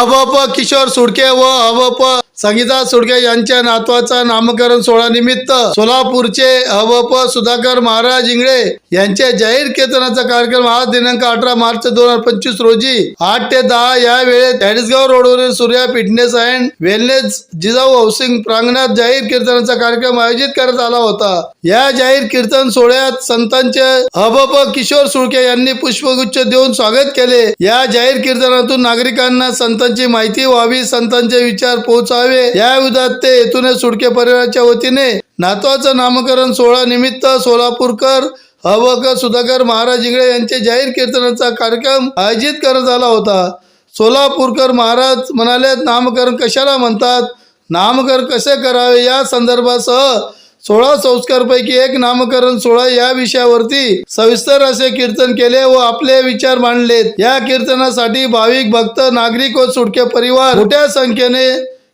अहबप किशोर सुडके व अहबप संगीता सुडके यांच्या नातवाचा नामकरण सोहळा निमित्त सोलापूरचे हवप सुधाकर महाराज इंगळे यांच्या जाहीर कीर्तनाचा कार्यक्रम आज दिनांक अठरा मार्च दोन हजार पंचवीस रोजी आठ ते दहा या वेळेत चाळीसगाव रोडवरील Surya fitness and wellness Jijau housing प्रांगणात जाहीर कीर्तनाचा कार्यक्रम आयोजित करण्यात आला होता. या जाहीर कीर्तन सोहळ्यात संतांचे हबप किशोर सुळके यांनी पुष्पगुच्छ देऊन स्वागत केले. या जाहीर कीर्तनातून नागरिकांना संतांची माहिती व्हावी संतांचे विचार पोहोचावे करावे. या उदात्त हेतूने सुडके परिवाराच्या वतीने नातवाचं नामकरण सोहळा निमित्त सोलापूरकर अवक सुधाकर महाराज इंगळे यांचे जाहीर कीर्तनाचा कार्यक्रम आयोजित करण्यात आला होता. सोलापूरकर महाराज म्हणाले नामकरण कशाला म्हणतात? नामकरण कसे करावे? या संदर्भासह सोळा संस्कारपैकी एक नामकरण सोहळा या विषयावरती सविस्तर असे कीर्तन केले व आपले विचार मांडलेत. या कीर्तनासाठी भाविक भक्त नागरिक व सुटके परिवार मोठ्या संख्येने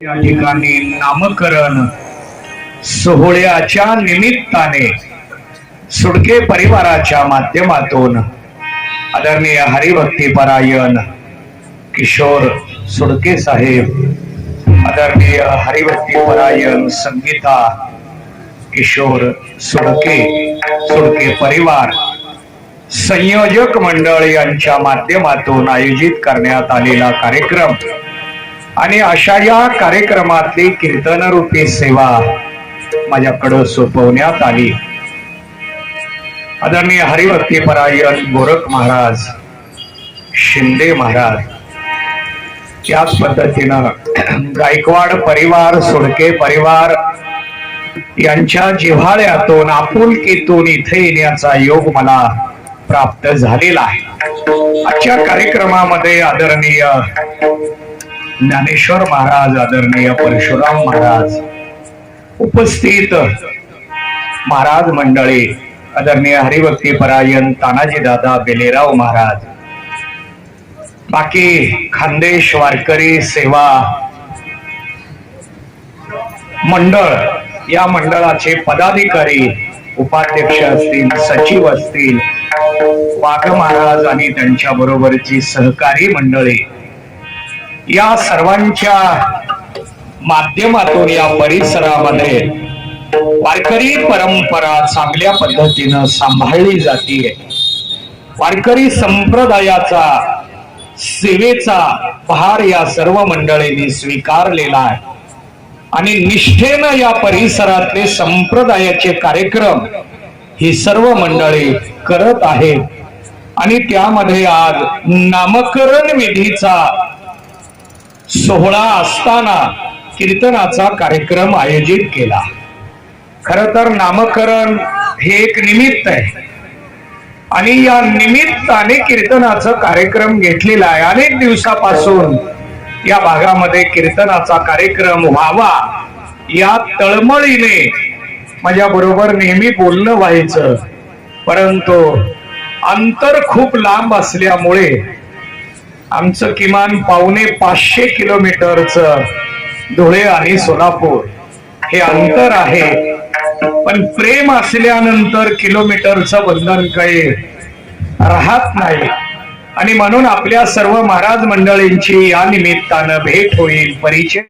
या ठिकाणी नामकरण सोहळ्याच्या निमित्ताने सुडके परिवाराच्या माध्यमातून आदरणीय हरिभक्ती परायण किशोर सुडके साहेब आदरणीय हरिभक्ती परायण संगीता किशोर सुडके सुडके परिवार संयोजक मंडळ यांच्या माध्यमातून आयोजित करण्यात आलेला कार्यक्रम. आणि अशा या कार्यक्रमातली कीर्तनरूपी सेवा माझ्याकडं सोपवण्यात आली. आदरणीय हरिभक्ती परायण गोरख महाराज शिंदे महाराज त्याच पद्धतीनं गायकवाड परिवार सोडके परिवार यांच्या जिव्हाळ्यातून आपुलकीतून इथे येण्याचा योग मला प्राप्त झालेला आहे. आजच्या कार्यक्रमामध्ये आदरणीय ज्ञानेश्वर महाराज आदरणीय परशुराम महाराज उपस्थित. महाराज मंडळी आदरणीय हरिभक्ती परायण तानाजी दादा बेलेराव महाराज बाकी खानदेश वारकरी सेवा मंडळ या मंडळाचे पदाधिकारी उपाध्यक्ष असतील सचिव असतील वाघ महाराज आणि त्यांच्या बरोबरची सहकारी मंडळी. या सर्वांच्या माध्यमातून या परिसरामध्ये वारकरी परंपरा चांगल्या पद्धतीनं सांभाळली जाते वारकरी संप्रदायाचा सेवेचा भार या सर्व मंडळींनी स्वीकारलेला आहे. आणि निष्ठेनं या परिसरातले संप्रदायाचे कार्यक्रम ही सर्व मंडळी करत आहेत. आणि त्यामध्ये आज नामकरण विधीचा सोहळा असताना कीर्तनाचा कार्यक्रम आयोजित केला. खर तर नामकरण हे एक निमित्त आहे. आणि या निमित्ताने कीर्तनाचा कार्यक्रम घेतलेला आहे. अनेक दिवसापासून या भागामध्ये कीर्तनाचा कार्यक्रम व्हावा. या तळमळीने माझ्या बरोबर नेहमी बोलणं व्हायचं. परंतु अंतर खूप लांब असल्यामुळे आमचं किमान पावणे पाचशे किलोमीटरचं धुळे आणि सोलापूर हे अंतर आहे. पण प्रेम असल्यानंतर किलोमीटरचं बंधन काही राहत नाही. आणि म्हणून आपल्या सर्व महाराज मंडळींची या निमित्तानं भेट होईल परिचय